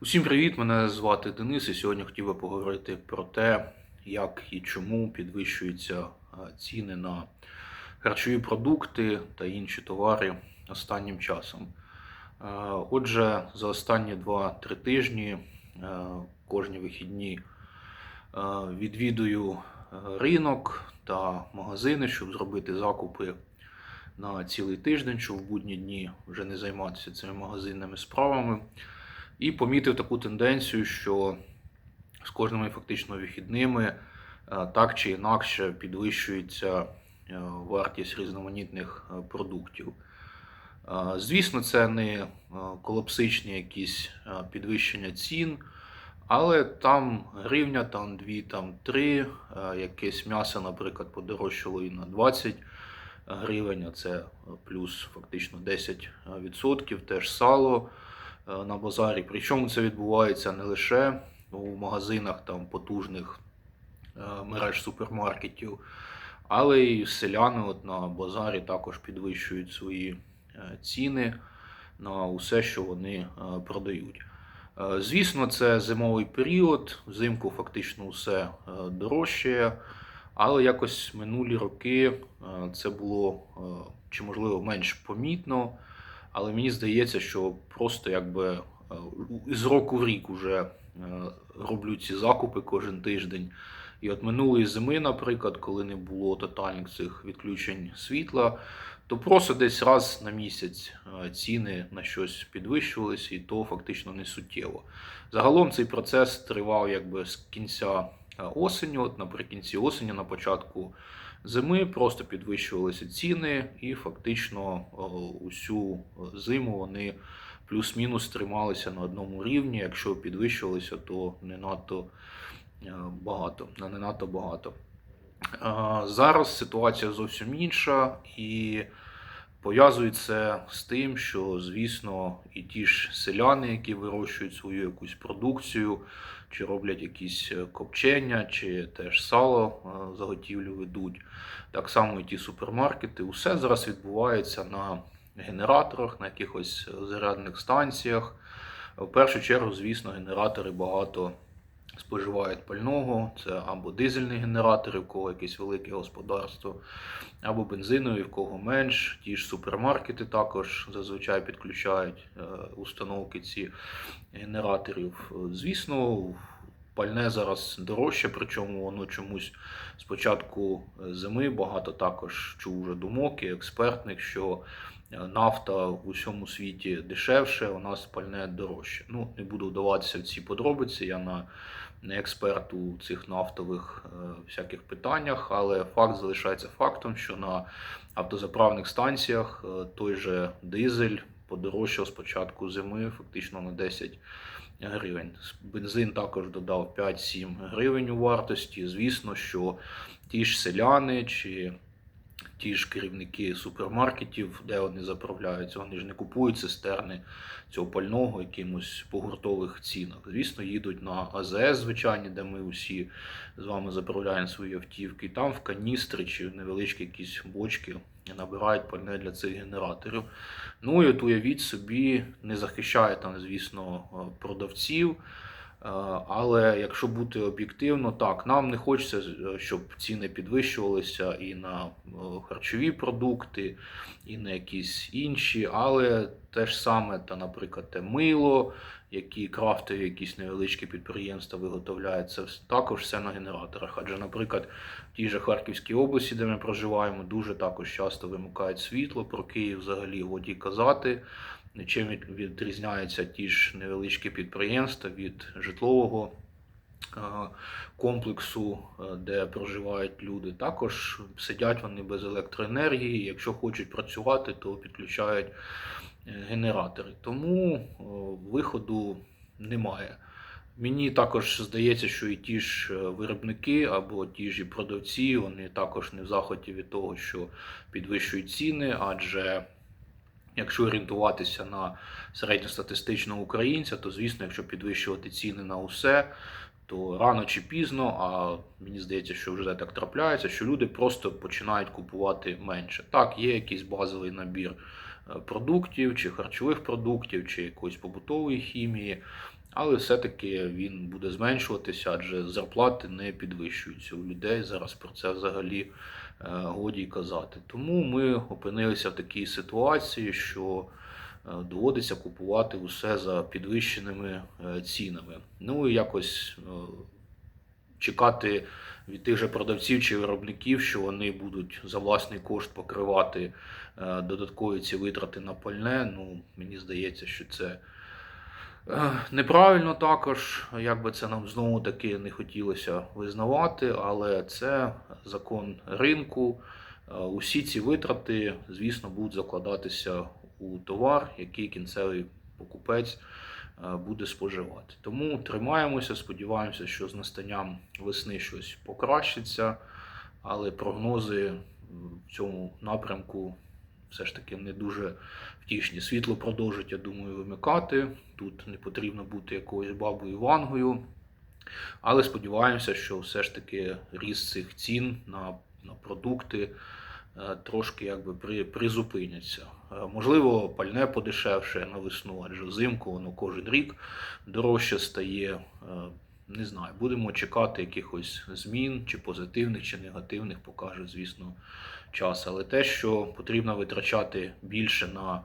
Усім привіт! Мене звати Денис, і сьогодні хотів би поговорити про те, як і чому підвищуються е, ціни на харчові продукти та інші товари останнім часом. Е, Отже, за останні 2-3 тижні е, кожні вихідні відвідую ринок та магазини, щоб зробити закупи на цілий тиждень, щоб в будні дні вже не займатися цими магазинними справами. І помітив таку тенденцію, що з кожними фактично вихідними е, так чи інакше підвищується е, вартість різноманітних е, продуктів. Звісно, це не колапсичні якісь підвищення цін, але там гривня, там дві, там три, е, якесь м'ясо, наприклад, подорожчало і на 20 гривень, а це плюс фактично 10%, теж сало на базарі. Причому це відбувається не лише у магазинах там потужних е, мереж супермаркетів, але й селяни от на базарі також підвищують свої е, ціни на усе, що вони е, продають. Е, Звісно, це зимовий період, взимку фактично все е, дорожчає, але якось минулі роки е, це було е, чи можливо менш помітно. Але мені здається, що просто якби е, з року в рік уже е, роблю ці закупи кожен тиждень. І от минулої зими, наприклад, коли не було тотальних цих відключень світла, то просто десь раз на місяць е, ціни на щось підвищувалися, і то фактично не суттєво. Загалом цей процес тривав якби з кінця осені, от наприкінці осені, на початку зими просто підвищувалися ціни, і фактично е, усю е, зиму вони плюс-мінус трималися на одному рівні. Якщо підвищувалися, то не надто е, багато, не надто багато. Зараз ситуація зовсім інша і пов'язують це з тим, що, звісно, і ті ж селяни, які вирощують свою якусь продукцію, чи роблять якісь е, копчення, чи теж сало е, заготівлю ведуть. Так само і ті супермаркети. Усе зараз відбувається на генераторах, на якихось е, зарядних станціях. В першу чергу, звісно, генератори багато споживають пального. Це або дизельні генератори, в кого якесь велике господарство, або бензинові, в кого менш. Ті ж супермаркети також зазвичай підключають е, установки ці генераторів. Звісно, пальне зараз дорожче, причому воно чомусь з початку е, зими багато також чув вже думок і експертних, що е, нафта в усьому світі дешевше, у нас пальне дорожче. Ну, не буду вдаватися в ці подробиці, я на не експерт у цих нафтових е, всяких питаннях, але факт залишається фактом, що на автозаправних станціях е, той же дизель подорожчав з початку зими фактично на 10 гривень. Бензин також додав 5-7 гривень у вартості. Звісно, що ті ж селяни чи ті ж керівники супермаркетів, де вони заправляються, вони ж не купують цистерни цього пального якимось по гуртових цінах. Звісно, їдуть на АЗС, звичайні, де ми усі з вами заправляємо свої автівки. І там в каністри чи невеличкі якісь бочки набирають пальне для цих генераторів. Ну і от уявіть собі, не захищає там, звісно, продавців. Е, Але якщо бути об'єктивно, так, нам не хочеться, е, щоб ціни підвищувалися і на е, харчові продукти, і на якісь інші, але те ж саме, та, наприклад, те мило, які крафтові якісь невеличкі підприємства виготовляють, це також все на генераторах. Адже, наприклад, в тій же Харківській області, де ми проживаємо, дуже також часто вимикають світло. Про Київ взагалі годі казати. Чим відрізняються ті ж невеличкі підприємства від житлового е, комплексу, е, де проживають люди. Також сидять вони без електроенергії. Якщо хочуть працювати, то підключають е, генератори. Тому виходу немає. Мені також здається, що і ті ж виробники або ті ж і продавці, вони також не в захваті від того, що підвищують ціни, адже Якщо орієнтуватися на середньостатистичного українця, то звісно, якщо підвищувати ціни на усе, то рано чи пізно, а мені здається, що вже так трапляється, що люди просто починають купувати менше. Так, є якийсь базовий набір продуктів, чи харчових продуктів, чи якоїсь побутової хімії. Але все-таки він буде зменшуватися, адже зарплати не підвищуються у людей. Зараз про це взагалі е, годі й казати. Тому ми опинилися в такій ситуації, що е, доводиться купувати усе за підвищеними е, цінами. Ну і якось е, чекати від тих же продавців чи виробників, що вони будуть за власний кошт покривати е, додаткові ці витрати на пальне. Ну, мені здається, що це е, неправильно також, як би це нам знову таки не хотілося визнавати, але це закон ринку. Е, Усі ці витрати, звісно, будуть закладатися у товар, який кінцевий покупець е, буде споживати. Тому тримаємося, сподіваємося, що з настанням весни щось покращиться, але прогнози в цьому напрямку все ж таки не дуже втішні. Світло продовжить, я думаю, вимикати. Тут не потрібно бути якоюсь бабою вангою. Але сподіваємося, що все ж таки ріст цих цін на, на продукти е, трошки якби при, призупиняться. Е, Можливо, пальне подешевше на весну, адже взимку воно кожен рік дорожче стає. Е, Не знаю, будемо чекати якихось змін, чи позитивних, чи негативних, покаже, звісно, час. Але те, що потрібно витрачати більше на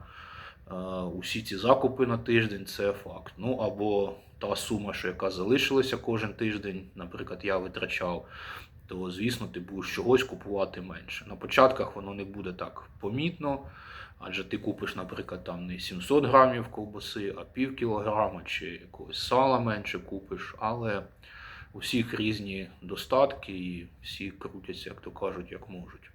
е, усі ці закупи на тиждень, це факт. Ну або та сума, що яка залишилася кожен тиждень, наприклад, я витрачав, то звісно, ти будеш чогось купувати менше. На початках воно не буде так помітно, адже ти купиш, наприклад, там не 700 грамів ковбаси, а пів кілограма чи якогось сала менше купиш, але у всіх різні достатки і всі крутяться, як то кажуть, як можуть.